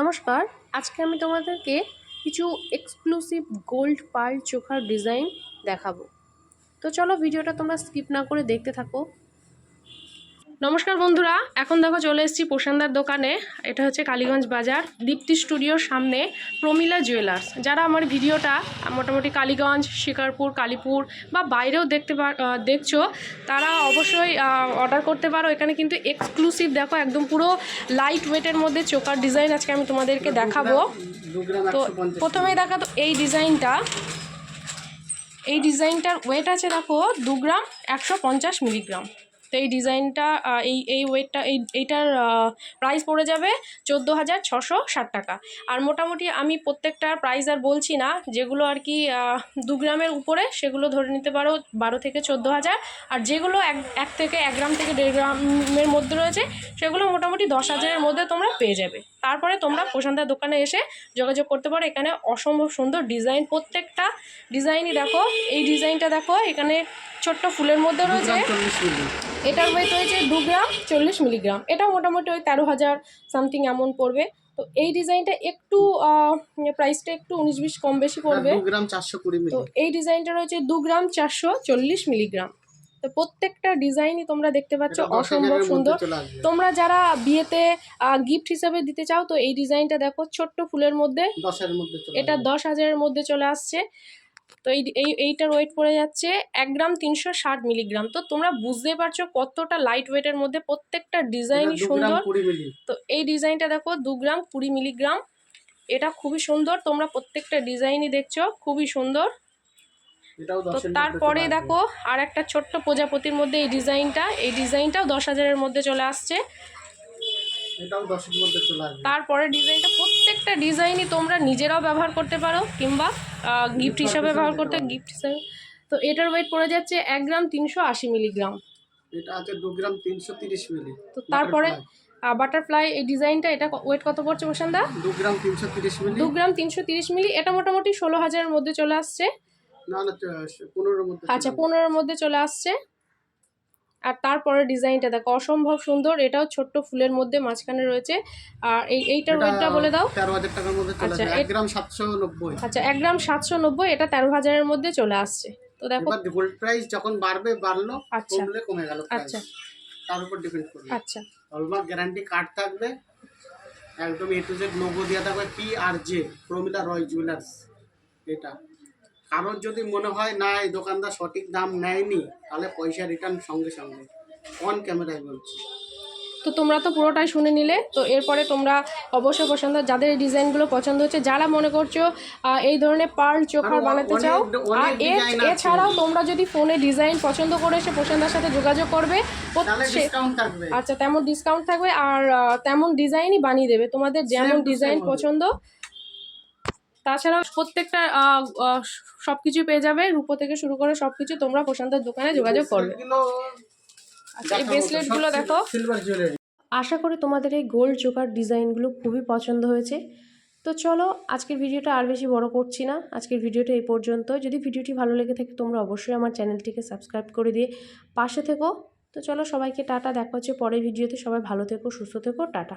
নমস্কার, আজকে আমি তোমাদেরকে কিছু এক্সক্লুসিভ গোল্ড পার্ল চোখার ডিজাইন দেখাবো। তো চলো ভিডিওটা তোমরা স্কিপ না করে দেখতে থাকো। নমস্কার বন্ধুরা এখন দেখো চলে এসেছি প্রশান্তার দোকানে। এটা হচ্ছে কালীগঞ্জ বাজার দীপ্তি স্টুডিওর সামনে প্রমিলা জুয়েলার্স। যারা আমার ভিডিওটা মোটামুটি কালীগঞ্জ শিকারপুর কালীপুর বা বাইরেও দেখতে দেখছ তারা অবশ্যই অর্ডার করতে পারো। এখানে কিন্তু এক্সক্লুসিভ দেখো একদম পুরো লাইট ওয়েটের মধ্যে চোকার ডিজাইন আজকে আমি তোমাদেরকে দেখাবো। তো প্রথমেই দেখা তো এই ডিজাইনটা এই ডিজাইনটার ওয়েট আছে দেখো দু গ্রাম একশো পঞ্চাশ মিলিগ্রাম। তো এই ডিজাইনটা এই এই ওয়েটটা, এই, এইটার প্রাইস পড়ে যাবে চোদ্দ হাজার ছশো ষাট টাকা। আর মোটামুটি আমি প্রত্যেকটার প্রাইস আর বলছি না, যেগুলো আর কি দু গ্রামের উপরে, সেগুলো ধরে নিতে পারো, বারো থেকে চোদ্দ হাজার। আর যেগুলো এক এক থেকে, এক গ্রাম থেকে দেড় গ্রামের মধ্যে রয়েছে, সেগুলো মোটামুটি দশ হাজারের মধ্যে তোমরা পেয়ে যাবে। তারপরে তোমরা প্রশান্তার দোকানে এসে যোগাযোগ করতে পারো। এখানে অসম্ভব সুন্দর ডিজাইন প্রত্যেকটা ডিজাইনই দেখো। এই ডিজাইনটা দেখো এখানে ছোট্ট ফুলের মধ্যে রয়েছে। এটার ওয়েট রয়েছে দু গ্রাম চল্লিশ মিলিগ্রাম। এটা মোটামুটি ওই তেরো হাজার সামথিং এমন পড়বে। তো এই ডিজাইনটা একটু প্রাইসটা একটু উনিশ বিশ কম বেশি পড়বে। গ্রাম চারশো কুড়ি মিলি। তো এই ডিজাইনটা রয়েছে দু গ্রাম চারশো চল্লিশ মিলিগ্রাম। তো প্রত্যেকটা ডিজাইনই তোমরা দেখতে পাচ্ছ অসম্ভব সুন্দর। তোমরা যারা বিয়েতে গিফট হিসাবে দিতে চাও তো এই ডিজাইনটা দেখো ছোট্ট ফুলের মধ্যে। এটা দশ হাজারের মধ্যে চলে আসছে। তো এই এই এইটার ওয়েট পড়ে যাচ্ছে এক গ্রাম তিনশো ষাট মিলিগ্রাম তো তোমরা বুঝতে পারছ কতটা লাইট ওয়েটের মধ্যে প্রত্যেকটা ডিজাইনই সুন্দর। তো এই ডিজাইনটা দেখো দু গ্রাম কুড়ি মিলিগ্রাম এটা খুবই সুন্দর। তোমরা প্রত্যেকটা ডিজাইনই দেখছ খুবই সুন্দর। তো তারপরে দেখো আর একটা ছোট্ট প্রজাপতির মধ্যে এই ডিজাইনটা এই ডিজাইনটাও দশ হাজারের মধ্যে চলে আসছে। তারপরে ডিজাইনটা প্রত্যেকটা ডিজাইনই তোমরা নিজেরাও ব্যবহার করতে পারো কিংবা গিফট হিসাবে ব্যবহার করতে গিফট হিসাবে। তো এটার ওয়েট পড়ে যাচ্ছে এক গ্রাম তিনশো আশি মিলিগ্রাম এটা আছে দু গ্রাম তিনশো তিরিশ মিলি তো তারপরে বাটারফ্লাই এই ডিজাইনটা এটা ওয়েট কত পড়ছে বসান্দা দু গ্রাম তিনশো তিরিশ মিলি দু গ্রাম তিনশো তিরিশ মিলি এটা মোটামুটি ষোলো হাজারের মধ্যে চলে আসছে। না না পনেরোর মধ্যে আচ্ছা পনেরোর মধ্যে চলে আসছে। আর তারপরে ডিজাইনটা দেখো অসম্ভব সুন্দর। এটাও ছোট্ট ফুলের মধ্যে মাঝখানে রয়েছে। আর এই এইটার ওয়েটটা বলে দাও। তেরো হাজার টাকার মধ্যে আচ্ছা, এক গ্রাম সাতশো নব্বই। আচ্ছা এক গ্রাম সাতশো নব্বই এটা তেরো হাজারের মধ্যে চলে আসছে। তো দেখো গোল্ড প্রাইস যখন বাড়বে বাড়লো আচ্ছা। কমলে কমে গেল আচ্ছা। তার উপর ডিপেন্ড করবে। আচ্ছা। হলমার্ক গ্যারান্টি কার্ড থাকবে। একদম এ টু জেড লোগো দেওয়া থাকবে P R J Pramila Roy jewellers এটা। কারোর যদি মনে হয় না এই দোকানদার সঠিক দাম নেয়নি তাহলে পয়সা রিটার্ন সঙ্গে সঙ্গে। অন ক্যামেরায় বলছি। তো তোমরা তো পুরোটাই শুনে নিলে। তো এরপরে তোমরা অবশ্যই পছন্দ যাদের এই ডিজাইনগুলো পছন্দ হচ্ছে যারা মনে করছ এই ধরনের পার্ল চোখার বানাতে চাও আর। এছাড়াও তোমরা যদি ফোনে ডিজাইন পছন্দ করে সে পছন্দের সাথে যোগাযোগ করবে আচ্ছা তেমন ডিসকাউন্ট থাকবে আর তেমন ডিজাইনই বানিয়ে দেবে। তোমাদের যেমন ডিজাইন পছন্দ তাছাড়াও প্রত্যেকটা সব কিছু পেয়ে যাবে। রূপো থেকে শুরু করে সব কিছু তোমরা প্রশান্তের দোকানে যোগাযোগ করবে। আচ্ছা এই ব্রেসলেটগুলো দেখো। আশা করি তোমাদের এই গোল্ড চোকার ডিজাইনগুলো খুবই পছন্দ হয়েছে। তো চলো আজকের ভিডিওটা আর বেশি বড় করছি না। আজকের ভিডিওটা এই পর্যন্ত। যদি ভিডিওটি ভালো লেগে থাকে তোমরা অবশ্যই আমার চ্যানেলটিকে সাবস্ক্রাইব করে দিয়ে পাশে থেকো। তো চলো সবাইকে টাটা। দেখা হচ্ছে পরের ভিডিওতে। সবাই ভালো থেকো সুস্থ থেকো। টাটা।